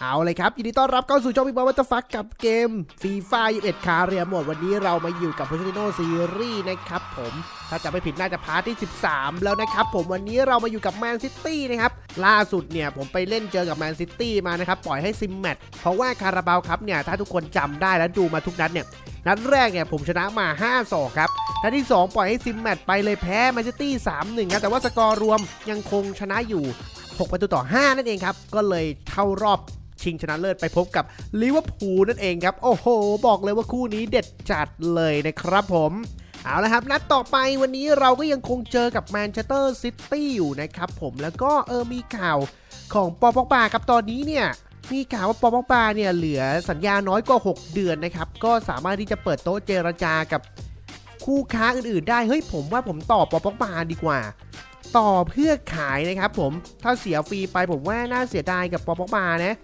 เอาเลยครับ ยินดีต้อนรับเข้าสู่ช่องพิมพ์วัตฟักกับเกมฟีฟ่า21 คาเรียหมด วันนี้เรามาอยู่กับ p o ช e โนซีรีส์นะครับผม ถ้าจะไม่ผิดน่าจะพาร์ทที่ 13 แล้วนะครับผมวันนี้เรามาอยู่กับแมนซิตี้นะครับ ล่าสุดเนี่ยผมไปเล่นเจอกับแมนซิตี้มานะครับ ปล่อยให้ซิมแมตเพราะว่าคาราบาวครับเนี่ย ถ้าทุกคนจำได้และดูมาทุกนัดเนี่ยนัดแรกเนี่ยผมชนะมา5-2ครับ นัดที่ 2 ปล่อยให้ซิมแมตไปเลยแพ้แมนซิตี้3-1ครับแต่ว่าสกอร์รวมยังคงชนะอยู่6ประตูต่อ 5 นั่นเองครับก็เลยเข้ารอบ ชิงชนะเลิศไปพบกับลิเวอร์พูลนั่นเองครับ โอ้โห บอกเลยว่าคู่นี้เด็ดจัดเลยนะครับผมเอาละครับนัดต่อไปวันนี้เราก็ยังคงเจอกับแมนเชสเตอร์ซิตี้อยู่นะครับผมแล้วก็เออมีข่าวของปอปอกบาครับตอนนี้เนี่ยมีข่าวว่าปอปอกบาเนี่ยเหลือสัญญาน้อยกว่า 6 เดือนนะครับ ก็สามารถที่จะเปิดโต๊ะเจรจากับคู่ค้าอื่นๆ ได้เฮ้ยผมว่าผมต่อปอปอกบาดีกว่า ต่อเพื่อขายนะครับผมถ้าเสียฟรีไปผมว่าน่าเสียดายกับปอปอกบานะ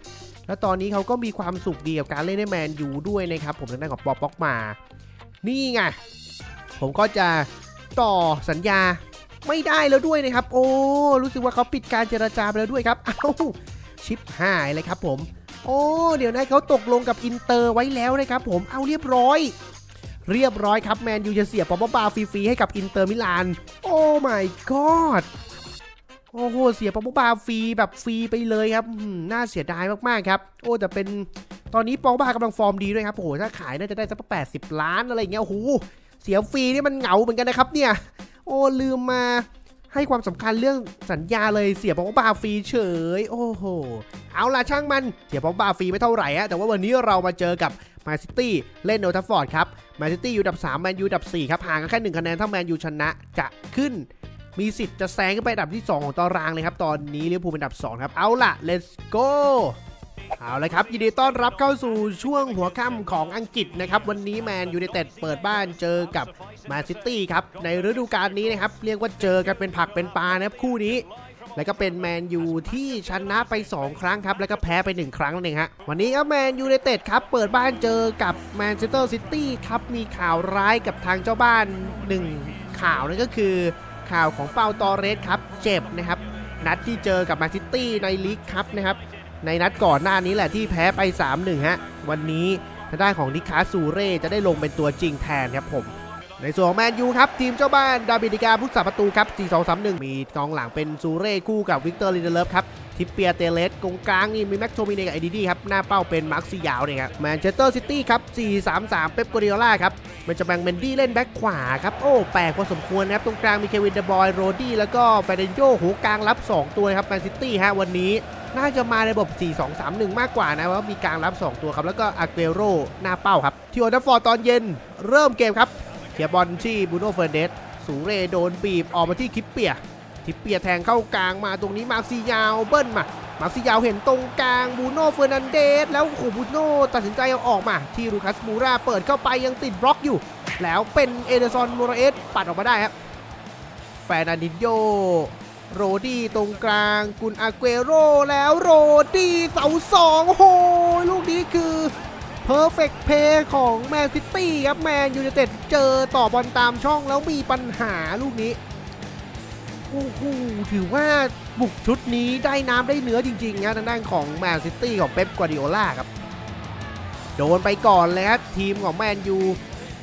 แล้วตอนนี้เขาก็มีความสุขดีกับการเล่นในแมนยูด้วยนะครับ ผมทางด้านของปอปอกมา นี่ไง ผมก็จะต่อสัญญาไม่ได้แล้วด้วยนะครับ โอ้ รู้สึกว่าเขาปิดการเจรจาไปแล้วด้วยครับ เอ้า ชิปหายเลยครับผม โอ้ เดี๋ยวนะเขาตกลงกับอินเตอร์ไว้แล้วนะครับผม เอาเรียบร้อย เรียบร้อยครับแมนยูจะเสียปอปบาฟรีๆให้กับอินเตอร์มิลาน โอ้ my god โอ้โห เสียปอปบาฟรีแบบฟรีไปเลยครับน่าเสียดายมากๆครับ โอ้แต่เป็นตอนนี้ปอปบากำลังฟอร์มดีด้วยครับ โอ้โห ถ้าขายน่าจะได้สักแปดสิบล้านอะไรอย่างเงี้ย โอ้โห เสียฟรีนี่มันเหงาเหมือนกันนะครับเนี่ย โอ้ลืมมาให้ความสำคัญเรื่องสัญญาเลยเสียปอปบาฟรีเฉย โอ้โห เอาล่ะช่างมัน เสียปอปบาฟรีไม่เท่าไหร่อะแต่ว่าวันนี้เรามาเจอกับมนซิตี้เล่นโอทัฟฟอร์ดครับมนซิตี้อยู่อันดับ3แมนยูอันดับ4ครับห่างกันแค่1คะแนนถ้าแมนยูชนะจะขึ้น มีสิทธิ์จะแซงขึ้นไปอันดับที่ 2 ของตารางเลยครับ ตอนนี้ลิเวอร์พูลเป็นอันดับ 2 ครับ เอาล่ะ let's go เอาละครับ ยินดีต้อนรับเข้าสู่ช่วงหัวค่ำของอังกฤษนะครับ วันนี้แมนยู i นเต็ดเปิดบ้านเจอกับแมนซิตี้ครับ ในฤดูกาลนี้นะครับ เรียกว่าเจอกันเป็นผักเป็นปลานะครับคู่นี้แล้วก็เป็นแมนยูที่ชนะไป 2 ครั้งครับ แล้วก็แพ้ไป 1 ครั้งนั่นเองฮะ วันนี้ครับแมนยูไนเต็ดครับ เปิดบ้านเจอกับแมนเชสเตอร์ซิตี้ครับ มีข่าวร้ายกับทางเจ้าบ้าน 1 ข่าวนั่นก็คือ ข่าวของเปาตอเรสครับเจ็บนะครับนัดที่เจอกับมาซิตี้ในลีกครับนะครับในนัดก่อนหน้านี้แหละที่แพ้ไป 3-1 ฮะ วันนี้ทางด้านของนิคาซูเร่จะได้ลงเป็นตัวจริงแทนครับผม ในส่วนของแมนยูครับ ทีมเจ้าบ้านดาบิดิกาผู้สาประตูครับ 4-2-3-1 มีกองหลังเป็นซูเร่คู่กับวิกเตอร์ลินเดเลฟครับ ทิปเปียเตเลสกงกลางนี่มีแม็กโทมิเนกับไอดีดีครับ หน้าเป้าเป็นมาร์คซิยาวเนี่ยครับแมนเชสเตอร์ซิตี้ครับ 4-3-3 เป๊ปโกเดียล่าครับมันจะแบ่งเมนดี้เล่นแบ็คขวาครับ โอ้ แปลกพอสมควรนะครับ ตรงกลางมีเควินเดบอยโรดี้แล้วก็แฟเดนโยหูกลางรับ 2 ตัวครับแมนซิตี้ฮะวันนี้น่าจะมาในระบบ 4-2-3-1 มากกว่านะว่ามีกลางรับ 2 ตัวครับ แล้วก็อาเกโรหน้าเป้าครับทีโอลด์แทัฟฟอร์ตอนเย็นเริ่มเกมครับเคลียร์บอลที่บูโน่เฟอร์เดสสูเรโดนบีบออกมาที่คิปเปีย คิปเปียแทงเข้ากลางมาตรงนี้มาซียาวเบิ้ลมามาซียาวเห็นตรงกลางบูโน่เฟอร์นันเดสแล้วโอ้โหบูโน่ตัดสินใจเอาออกมา ที่ลูคัสมูราเปิดเข้าไปยังติดบล็อกอยู่ แล้วเป็นเอเดอร์ซอนโมราเอสปัดออกมาได้ครับแฟนันดินโยโรดี้ตรงกลางกุนอาเกโรแล้วโรดี้เสาสองโอ้โหลูกนี้คือเพอร์เฟกต์เพย์ของแมนซิตี้ครับแมนยู i นเต็ดเจอต่อบอลตามช่องแล้วมีปัญหาลูกนี้ โอ้โหถือว่าบุกชุดนี้ได้น้ำได้เนื้อจริงๆนะทางด้านของแมนซิตี้ของเป๊ปกวาดิโอล่าครับ โดนไปก่อนเลยครับ ทีมของแมนยู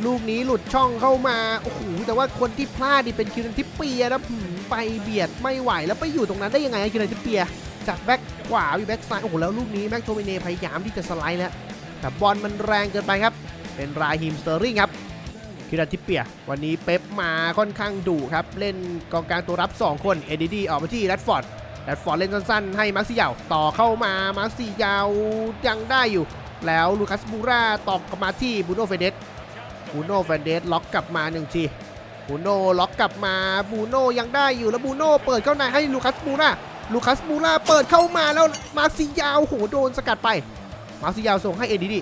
ลูกนี้หลุดช่องเข้ามาโอ้โหแต่ว่าคนที่พลาดนี่เป็นคิวนันทิปเปียนะไปเบียดไม่ไหวแล้วไปอยู่ตรงนั้นได้ยังไงคิวนันทิปเปียจากแบ็คขวาวิแบ็คซ้ายโอ้โหแล้วลูกนี้แม็กโทมิเนพยายามที่จะสไลด์แล้วแต่บอลมันแรงเกินไปครับ เป็นราฮิมสเตอร์ริงครับ คิรันทิเปีย วันนี้เป๊ปมาค่อนข้างดุครับ เล่นกองกลางตัวรับ 2 คนเอดีดีออกมาที่แรดฟอร์ดแรดฟอร์ดเล่นสั้นๆ ให้มาร์ซิยาวต่อเข้ามามาร์ซิยาวยังได้อยู่ แล้วลูคัสบูราตอกกลับมาที่บูโนเฟเดสบูโนเฟเดสล็อกกลับมาหนึ่งทีบูโนล็อกกลับมาบูโนยังได้อยู่แล้วบูโนเปิดเข้าในให้ลูคัสบูราลูคัสบูราเปิดเข้ามาแล้วมาร์ซิยาวโหโดนสกัดไป มาร์ซิยาวส่งให้เอดีดี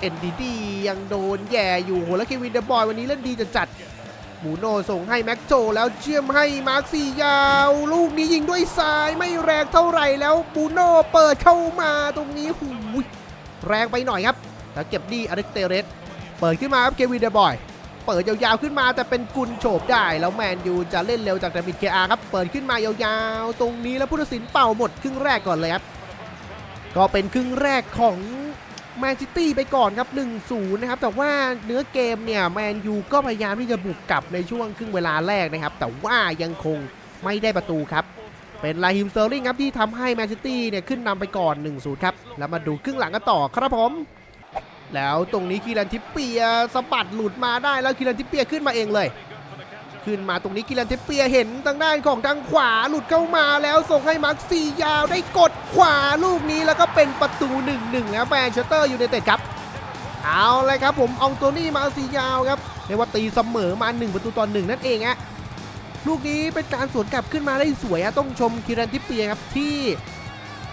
เอ็นดีดียังโดนแย่อยู่โหแล้วเควินเดอะบอยวันนี้เล่นดีจัดจัดๆบูโน่ส่งให้แม็กโจแล้วเชื่อมให้มาร์คซิยาว ลูกนี้ยิงด้วยซ้ายไม่แรงเท่าไหร่แล้วบูโน่เปิดเข้ามาตรงนี้หูยแรงไปหน่อยครับแล้วเก็บดีอเล็กเตเรสเปิดขึ้นมาครับเควินเดอะบอยเปิดยาวๆขึ้นมาแต่เป็นกุลโฉบได้ แล้วแมนยูจะเล่นเร็วจากเดมิดเคอาครับเปิดขึ้นมายาวๆ ตรงนี้แล้วผู้ตัดสินเป่าหมดครึ่งแรกก่อนเลยครับก็เป็นครึ่งแรกของ แมนซิตี้ไปก่อนครับ 1-0 นะครับ แต่ว่าเนื้อเกมเนี่ยแมนยูก็พยายามที่จะบุกกลับในช่วงครึ่งเวลาแรกนะครับ แต่ว่ายังคงไม่ได้ประตูครับ เป็นลาฮิมเซอร์ลิงครับที่ทำให้แมนซิตี้เนี่ยขึ้นนำไปก่อน 1-0 ครับ แล้วมาดูครึ่งหลังกันต่อครับผม แล้วตรงนี้คีรันทิปเปียสะบัดหลุดมาได้แล้วคีรันทิปเปียขึ้นมาเองเลยขึ้นมาตรงนี้กิลันเทปเปียเห็นทางด้านของทางขวาหลุดเข้ามาแล้วส่งให้มาร์คซียาวได้กด ขวาลูกนี้แล้วก็เป็นประตู 1-1นะแมนเชสเตอร์ยูไนเต็ดครับ เอาเลยครับผมเอาตัวนี้มาร์คซียาวครับเรียกว่าตีเสมอมา 1 ประตูต่อ1นั่นเองฮะลูกนี้เป็นการสวนกลับขึ้นมาได้สวยอะต้องชมกิรันทิปเปียครับที่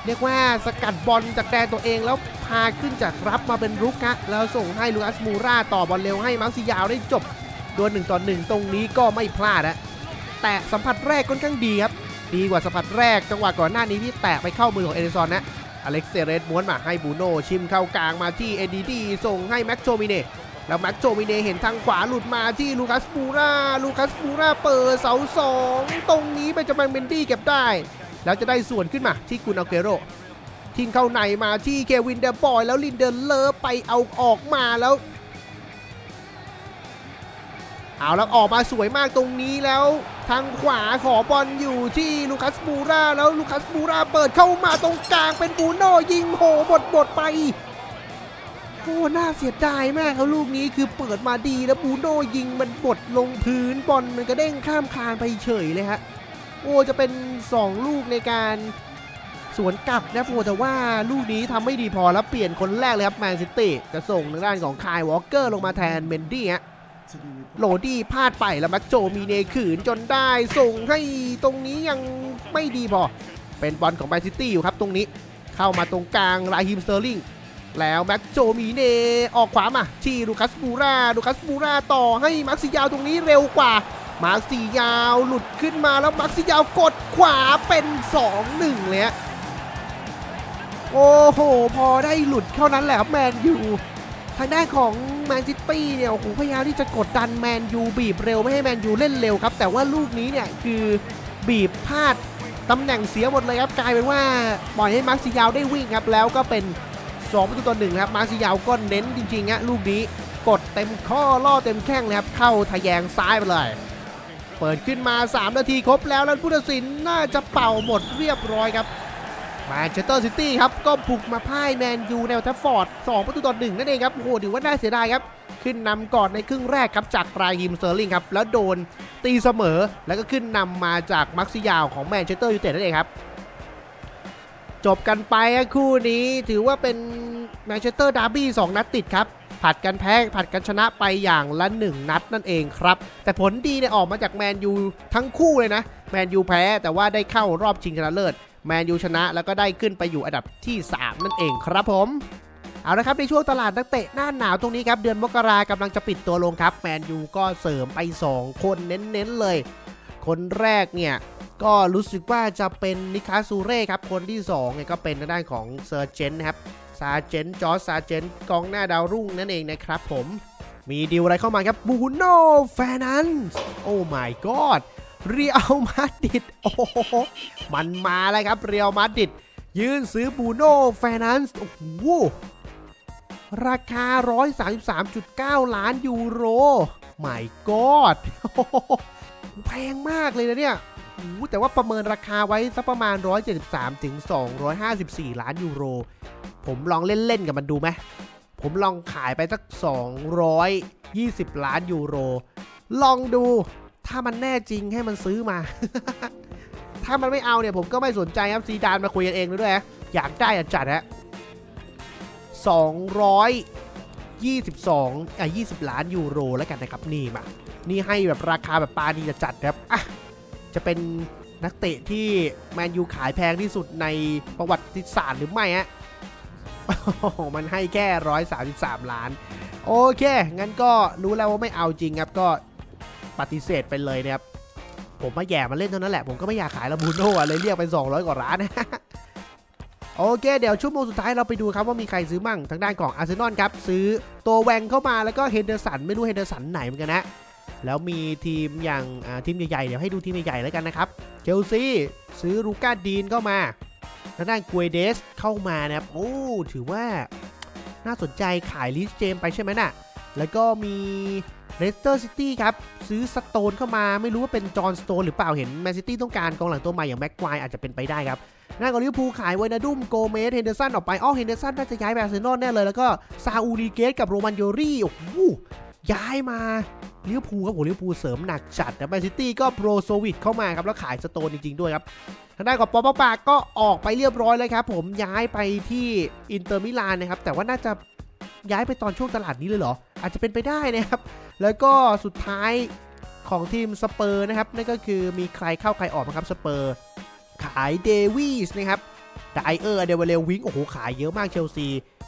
เรียกว่าสกัดบอลจากแดนตัวเองแล้วพาขึ้นจากรับมาเป็นรุกฮะแล้วส่งให้ลูคัสมูราต่อบอลเร็วให้มาร์คซียาวได้จบดวลหนึ่งต่อหนึ่งตรงนี้ก็ไม่พลาดนะแต่สัมผัสแรกค่อนข้างดีครับ ดีกว่าสัมผัสแรกจังหวะก่อนหน้านี้ที่แตะไปเข้ามือของเอเดซอนนะอเล็กเซเรสม้วนมาให้บูโนชิมเข้ากลางมาที่เอดีดีส่งให้แม็กโจมิเน่แล้วแม็กโจมิเน่เห็นทางขวาหลุดมาที่ลูคัสปูราลูคัสปูราเปิดเสาสองตรงนี้เป็นจะเป็นเบนดี้เก็บได้ แล้วจะได้ส่วนขึ้นมาที่กุนอาเกโรทิ้งเข้าในมาที่เควินเดอร์บอย แล้วลินเดอร์เลอร์ไปเอาออกมาแล้วเอาแล้วออกมาสวยมากตรงนี้แล้ว ทางขวาขอบอลอยู่ที่ลูคัสบูราแล้วลูคัสบูราเปิดเข้ามาตรงกลางเป็นบูโน่ยิงโหบดบดไปโอ้น่าเสียดายมากครับลูกนี้คือเปิดมาดีแล้วบูโน่ยิงมันบดลงพื้นบอลมันกระเด้งข้ามคานไปเฉยเลยฮะโอ้จะเป็น 2 ลูกในการสวนกลับนะโอ้แต่ว่าลูกนี้ทำไม่ดีพอแล้วเปลี่ยนคนแรกเลยครับแมนซิตี้จะส่งทางด้านของคายวอลเกอร์ลงมาแทนเมนดี้ฮะ โหลดี้พลาดไปแล้วแม็กโจมีเนขืนจนได้ส่งให้ตรงนี้ยังไม่ดีพอ เป็นบอลของแมนซิตี้อยู่ครับตรงนี้เข้ามาตรงกลางราฮิมสเตอร์ลิงแล้วแม็กโจมีเนออกขวามาที่ลูคัสบูราลูคัสบูราต่อให้มาร์คซิยาวตรงนี้เร็วกว่า มาร์คซิยาวหลุดขึ้นมาแล้วมาร์คซิยาวกดขวาเป็น 2-1 เลยฮะโอ้โห พอได้หลุดเท่านั้นแหละครับแมนยู ทางด้านของแมนซิตี้เนี่ยโอ้โหพยายามที่จะกดดันแมนยูบีบเร็วไม่ให้แมนยูเล่นเร็วครับ แต่ว่าลูกนี้เนี่ยคือบีบพลาดตำแหน่งเสียหมดเลยครับกลายเป็นว่าปล่อยให้มาร์คซิยาวได้วิ่งครับแล้วก็เป็น2ประตูต่อหนึ่งครับมาร์คซิยาวก็เน้นจริงๆฮะลูกนี้กดเต็มข้อล่อเต็มแข้งเลยครับเข้าทะแยงซ้ายไปเลย เปิดขึ้นมา 3 นาทีครบแล้วแล้วผู้ตัดสินน่าจะเป่าหมดเรียบร้อยครับ แมนเชสเตอร์ซิตี้ครับก็บุกมาพ่ายแมนยูในโอลด์แทัฟฟอร์ด2ประตูต่อหนึ่งนั่นเองครับโอ้โหถือว่าน่าเสียดายครับ ขึ้นนำก่อนในครึ่งแรกครับจากราฮิมเซอร์ลิงครับแล้วโดนตีเสมอแล้วก็ขึ้นนำมาจากมักซิยาวของแมนเชสเตอร์ยูไนเต็ดนั่นเองครับจบกันไปคู่นี้ถือว่าเป็นแมนเชสเตอร์ดาร์บี้2นัดติดครับผัดกันแพ้ผัดกันชนะไปอย่างละ 1 นัดนั่นเองครับ แต่ผลดีเนี่ยออกมาจากแมนยูทั้งคู่เลยนะ แมนยูแพ้แต่ว่าได้เข้ารอบชิงชนะเลิศ แมนยูชนะแล้วก็ได้ขึ้นไปอยู่อันดับที่ 3 นั่นเองครับผมเอาละครับในช่วงตลาดนักเตะหน้าหนาวตรงนี้ครับ เดือนมกรากำลังจะปิดตัวลงครับ แมนยูก็เสริมไป 2 คนเน้นๆเลย คนแรกเนี่ยก็รู้สึกว่าจะเป็นนิคาซูเร่ครับ คนที่2เนี่ยก็เป็นทางด้านของเซอร์เจนนะครับซาเจนจอร์ซาเจนกองหน้าดาวรุ่งนั่นเองนะครับผมมีดีลอะไรเข้ามาครับบูโน่แฟนันส์โอ้ my god เรียลมาดริดโอ้โหมันมาแล้วครับเรียลมาดริดยื่นซื้อบูโน่แฟนันส์โอ้โหราคา 133.9 ล้านยูโร my god โอ้โหแพงมากเลยนะเนี่ยโอ้แต่ว่าประเมินราคาไว้สักประมาณ 173ถึง254 ล้านยูโร ผมลองเล่น ๆ กับมันดูไหม ผมลองขายไปสัก 220 ล้านยูโร ลองดู ถ้ามันแน่จริงให้มันซื้อมา ถ้ามันไม่เอาเนี่ยผมก็ไม่สนใจครับซีดานมาคุยกันเองด้วยนะอยากได้อะจัดฮะ222อะ20ล้านยูโรแล้วกันนะครับนี่มา นี่ให้แบบราคาแบบปานีจะจัดครับอะจะเป็นนักเตะที่แมนยูขายแพงที่สุดในประวัติศาสตร์หรือไม่ฮะมันให้แค่133ล้าน โอเค งั้นก็รู้แล้วว่าไม่เอาจริงครับก็ ปฏิเสธไปเลยนะครับผมมาแย่มาเล่นเท่านั้นแหละ ผมก็ไม่อยากขายลาบูโน่อะเลยเรียกไป 200 กว่าล้านโอเคเดี๋ยวชั่วโมงสุดท้ายเราไปดูครับว่ามีใครซื้อมั่งทางด้านของอาร์เซนอลครับ ซื้อตัวแวงเข้ามาแล้วก็เฮนเดอร์สันไม่รู้เฮนเดอร์สันไหนเหมือนกันนะ แล้วมีทีมอย่างทีมใหญ่ๆ เดี๋ยวให้ดูทีมใหญ่ๆแล้วกันนะครับเชลซีซื้อลูก้าดีนเข้ามาทางด้านกวยเดสเข้ามานะครับโอ้ถือว่าน่าสนใจขายลิสเจมไปใช่ไหมน่ะ แล้วก็มีเลสเตอร์ซิตี้ครับ ซื้อสโตนเข้ามาไม่รู้ว่าเป็นจอห์นสโตนหรือเปล่าเห็นแมนซิตี้ต้องการกองหลังตัวใหม่อย่างแม็กควายอาจจะเป็นไปได้ครับหน้าของลิเวอร์พูลขายวานาดุมโกเมสเฮนเดอร์สันออกไปอ้อเฮนเดอร์สันน่าจะย้ายไปอาร์เซนอลแน่เลยแล้วก็ซาอูริเกสกับโรมันโยรี่โอ้โหย้ายมาลิเวอร์พูลครับโหลิเวอร์พูลเสริมหนักจัดนะแมนซิตี้ก็โปรโซวิดเข้ามาครับแล้วขายสโตนจริงๆด้วยครับทางด้านของปอปปาก็ออกไปเรียบร้อยเลยครับผมย้ายไปที่อินเตอร์มิลานนะครับแต่ว่าน่าจะ ย้ายไปตอนช่วงตลาดนี้เลยเหรอ อาจจะเป็นไปได้นะครับ แล้วก็สุดท้ายของทีมสเปอร์นะครับ นั่นก็คือมีใครเข้าใครออกนะครับสเปอร์ ขายเดวิสนะครับไดเออร์เดวเลวิงโอ้โห ขายเยอะมากเชลซี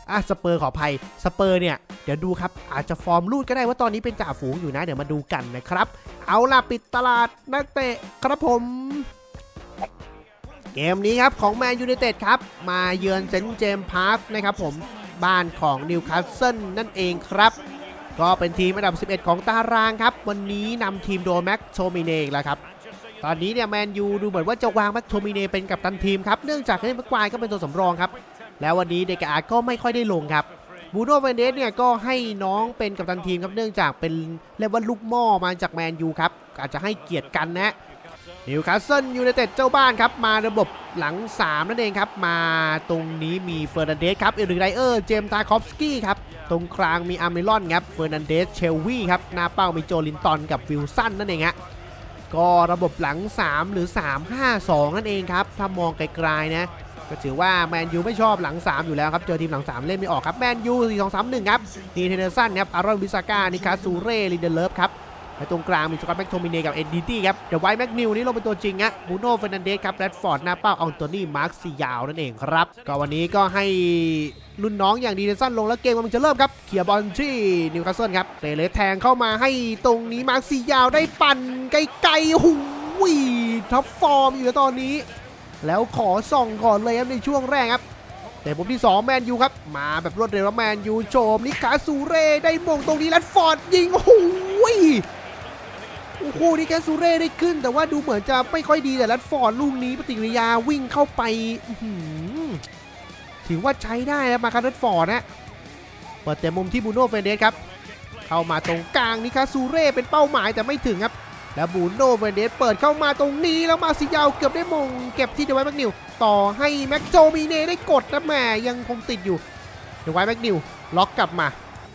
อะสเปอร์ขออภัยสเปอร์เนี่ย เดี๋ยวดูครับ อาจจะฟอร์มรูดก็ได้ว่าตอนนี้เป็นจ่าฝูงอยู่นะ เดี๋ยวมาดูกันนะครับ เอาล่ะ ปิดตลาดนักเตะครับผม เกมนี้ครับ ของแมนยูไนเต็ดครับ มาเยือนเซนต์เจมส์พาร์คนะครับผม บ้านของนิวคาสเซิลนั่นเองครับ ก็เป็นทีมอันดับ 11 ของตารางครับ วันนี้นำทีมโดยแม็กโทมิเนกแล้วครับตอนนี้เนี่ยแมนยูดูเหมือนว่าจะวางแม็กโทมิเนเป็นกัปตันทีมครับ เนื่องจากให้แม็กควายก็เป็นตัวสำรองครับ แล้ววันนี้เดกอาก็ไม่ค่อยได้ลงครับบูโน่เวนเดสเนี่ยก็ให้น้องเป็นกัปตันทีมครับ เนื่องจากเป็นเรียกว่าลูกหม้อมาจากแมนยูครับ อาจจะให้เกียรติกันนะ นิวคาสเซิลยูไนเต็ดเจ้าบ้านครับ มาระบบหลัง 3 นั่นเองครับ มาตรงนี้มีเฟอร์นันเดสครับเอริกไรเออร์เจมส์ตาคอฟสกี้ครับ ตรงกลางมีอาร์เมลอนครับเฟอร์นันเดสเชลวีครับ หน้าเป้ามีโจลินตันกับวิลสันนั่นเองฮะก็ระบบหลัง 3 หรือ 3 5 2 นั่นเองครับ ถ้ามองไกลๆนะก็ถือว่าแมนยูไม่ชอบหลัง 3 อยู่แล้วครับ เจอทีมหลัง 3 เล่นไม่ออกครับ แมนยู4 2 3 1 ครับนีเทนเนอร์สันครับอารอนวิสาก้านิคาซูเร่ลินเดเลฟครับ และตรงกลางมีสกอตแม็กโทมิเน่กับเอ็นดีตี้ครับ เดี๋ยวไวท์แม็กนิวนี่ลงเป็นตัวจริงฮะบูโน่เฟรนันเดสครับแรดฟอร์ดหน้าเป้าอัลโตนี่มาร์คซิยาวนั่นเองครับ ก็วันนี้ก็ให้รุ่นน้องอย่างดีเดนสันลงแล้วเกมกำลังจะเริ่มครับเขี่ยบอลที่นิวคาสเซิลครับเตเลสแทงเข้ามาให้ตรงนี้มาร์คซิยาวได้ปั่นไกลๆหูยท็อปฟอร์มอยู่ตอนนี้ แล้วขอส่องก่อนเลยครับในช่วงแรกครับแต่ผมที่ 2 แมนยูครับ มาแบบรวดเร็วแมนยูโจมนิคาซูเร่ได้มงตรงนี้แรดฟอร์ดยิงโอ้ย โอ้โหนี่แกซูเร่ได้ขึ้น แต่ว่าดูเหมือนจะไม่ค่อยดีแต่แรดฟอร์ดลูกนี้ปฏิกิริยาวิ่งเข้าไปถือว่าใช้ได้นะมาคาร์แรดฟอร์ดนะเปิดแต่มุมที่บูโน่เฟรเดสครับเข้ามาตรงกลางนิคาซูเร่เป็นเป้าหมายแต่ไม่ถึงครับแล้วบูโน่เฟรเดสเปิดเข้ามาตรงนี้แล้วมาซิยาวเกือบได้มงเก็บที่เดวิดแม็กนิวต่อให้แม็กโจมีเน่ได้กดนะแหม่ยังคงติดอยู่เดวิดแม็กนิวล็อกกลับมา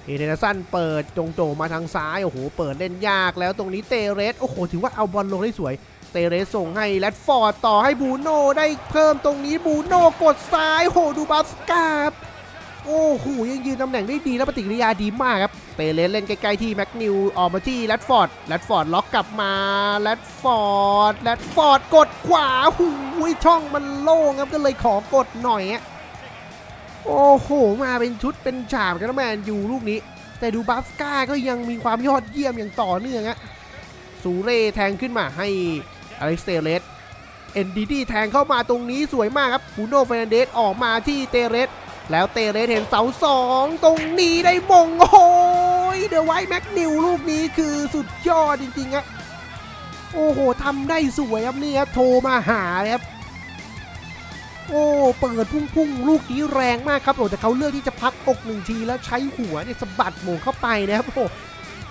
เอเดนสันเปิดจงโจมาทางซ้ายโอ้โหเปิดเล่นยากแล้วตรงนี้เตเรสโอ้โหถือว่าเอาบอลลงได้สวยเตเรสส่งให้แรดฟอร์ดต่อให้บูโน่ได้เพิ่มตรงนี้บูโน่กดซ้ายโหดูบัสกาบโอ้โหยังยืนตำแหน่งได้ดีแล้วปฏิกิริยาดีมากครับเตเรสเล่นใกล้ๆที่แม็กนิวออกมาที่แรดฟอร์ดแรดฟอร์ดล็อกกลับมาแรดฟอร์ดแรดฟอร์ดกดขวาหูยช่องมันโล่งครับก็เลยขอกดหน่อยอะ โอ้โห มาเป็นชุดเป็นฉากกันแมนยูลูกนี้ แต่ดูบัฟก้าก็ยังมีความยอดเยี่ยมอย่างต่อเนื่องอะซูเร่แทงขึ้นมาให้อเล็กซ์เตเลสเอ็นดีดีแทงเข้ามาตรงนี้สวยมากครับบูโนเฟรนเดสออกมาที่เตเรส แล้วเตเรสเห็นเสาสองตรงนี้ได้มงโอ้ยเดอะไวท์แม็กนิวลูกนี้คือสุดยอดจริงๆอะโอ้โหทำได้สวยครับนี่ครับโทรมาหาครับ โอ้เปิดพุ่งๆ ลูกนี้แรงมากครับโอ้แต่เขาเลือกที่จะพักอกหนึ่งทีแล้วใช้หัวเนี่ยสะบัดหม่งเข้าไปนะครับโอ้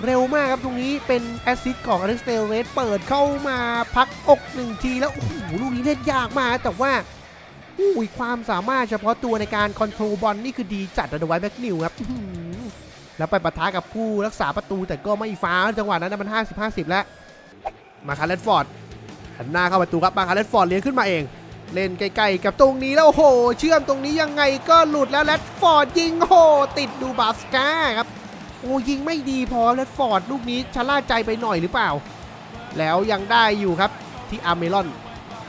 เร็วมากครับตรงนี้เป็นแอสซิสต์ของอเล็กซ์เตเรสเปิดเข้ามาพักอกหนึ่งทีแล้วโอ้โหลูกนี้เล่นยากมาก แต่ว่าอุ้ยความสามารถเฉพาะตัวในการคอนโทรลบอลนี่คือดีจัดนะไว้แบ็กนิวครับแล้วไปปะทะกับผู้รักษาประตูแต่ก็ไม่ฟ้าจังหวะนั้นนะมัน 50-50 แล้ว มาคาร์เลตฟอร์ดหันหน้าเข้าประตูครับมาคาร์เลตฟอร์ดเลี้ยงขึ้นมาเอง เล่นใกล้ๆกับตรงนี้แล้วโห เชื่อมตรงนี้ยังไงก็หลุดแล้วแรดฟอร์ดยิงโห ติดดูบาสกาครับ โอ้ยิงไม่ดีพอแรดฟอร์ดลูกนี้ชะล่าใจไปหน่อยหรือเปล่า แล้วยังได้อยู่ครับที่อาร์เมลอน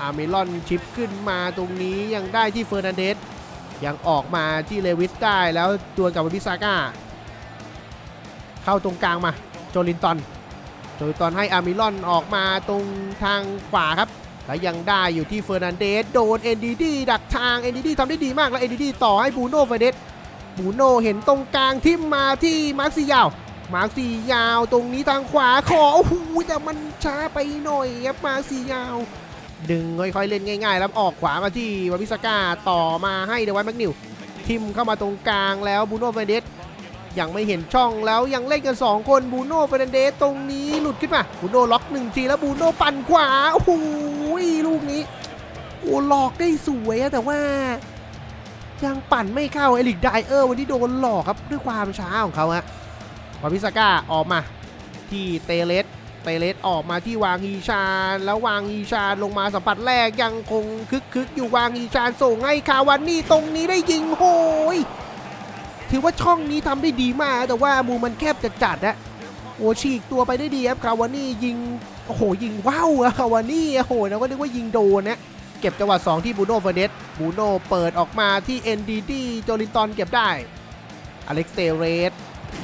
อาร์เมลอนชิปขึ้นมาตรงนี้ยังได้ที่เฟอร์นันเดสยังออกมาที่เลวิสได้แล้วดวลกับวิซาก้า เข้าตรงกลางมา โจลินตันโจลินตันให้อาร์เมลอนออกมาตรงทางขวาครับ แล้วยังได้อยู่ที่เฟอร์นันเดสโดน NDD ดักทาง NDD ทำได้ดีมากแล้ว NDD ต่อให้บูโน่เฟเดสบูโน่เห็นตรงกลางทิมมาที่มาร์คซียาว มาร์คซียาวตรงนี้ทางขวาขอโอ้โหแต่มันช้าไปหน่อยครับมาร์คซียาวดึงค่อยๆเล่นง่ายๆแล้วออกขวามาที่วาวิสก้าต่อมาให้เดวันแมกนิวทิมเข้ามาตรงกลางแล้วบูโน่เฟรนเดส ยังไม่เห็นช่องแล้วยังเล่นกัน 2 คนบูโน่เฟรนเดสตรงนี้หลุดขึ้นมาบูโน่ล็อกหนึ่งทีแล้วบูโน่ปั่นขวาโอ้โหลูกนี้โอ้หลอกได้สวยอะแต่ว่า ยังปั่นไม่เข้าเอลิกไดเออร์วันนี้โดนหลอกครับด้วยความช้าของเขาฮะวาวิสก้าออกมา ที่เตเลสเตเลสออกมาที่วางอีชานแล้ววางอีชานลงมาสัมผัสแรกยังคงคึกคึกอยู่วางอีชานส่งให้คาวันนี่ตรงนี้ได้ยิงโหย ถือว่าช่องนี้ทำได้ดีมาก แต่ว่ามุมมันแคบจัดจัดๆนะโอ้ฉีกตัวไปได้ดีครับคาวานี่ยิงโอ้โหยิงว้าวคาวานี่โอ้โหนะก็นึกว่ายิงโดนนะเก็บจังหวะ2ที่บูโน่เฟเดสบูโน่เปิดออกมาที่ NDD โจลินตันเก็บได้อเล็กซ์เตเรส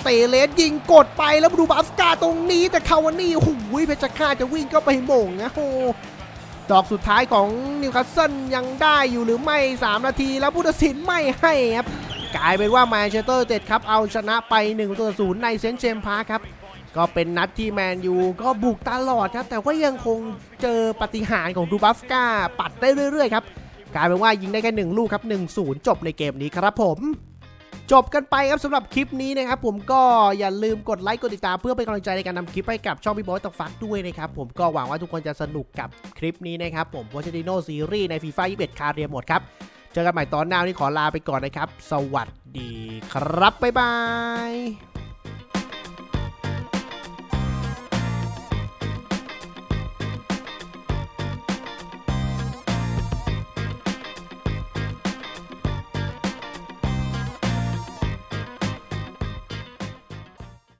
เตเลสยิงกดไปแล้วดูบัฟกาตรงนี้แต่คาวานี่โอ้โหเพชรฆาจะวิ่งเข้าไปหม่งนะโอ้ดอกสุดท้ายของนิวคาสเซิลยังได้อยู่หรือไม่ 3 นาทีแล้วผู้ตัดสินไม่ให้ครับ กลายเป็นว่าแมนเชสเตอร์เจ็ดครับเอาชนะไป1ตัวศูนย์ในเซนต์เจมส์พาร์คครับก็เป็นนัดที่แมนยูก็บุกตลอดครับ แต่ว่ายังคงเจอปฏิหารของดูบัฟกาปัดได้เรื่อยๆครับกลายเป็นว่ายิงได้แค่หนึ่งลูกครับ1-0 จบในเกมนี้ครับผมจบกันไปครับสำหรับคลิปนี้นะครับผมก็อย่าลืมกดไลค์กดติดตามเพื่อเป็นกำลังใจในการนำคลิปให้กับช่องพี่บอยตกฟักด้วยนะครับผมก็หวังว่าทุกคนจะสนุกกับคลิปนี้นะครับผมโ o ชติโนซีรีส์ในฟีฟ่า21คาเรียหมดครับ เจอกันใหม่ตอนหน้าวันนี้ขอลาไปก่อนนะครับ สวัสดีครับ บ๊ายบาย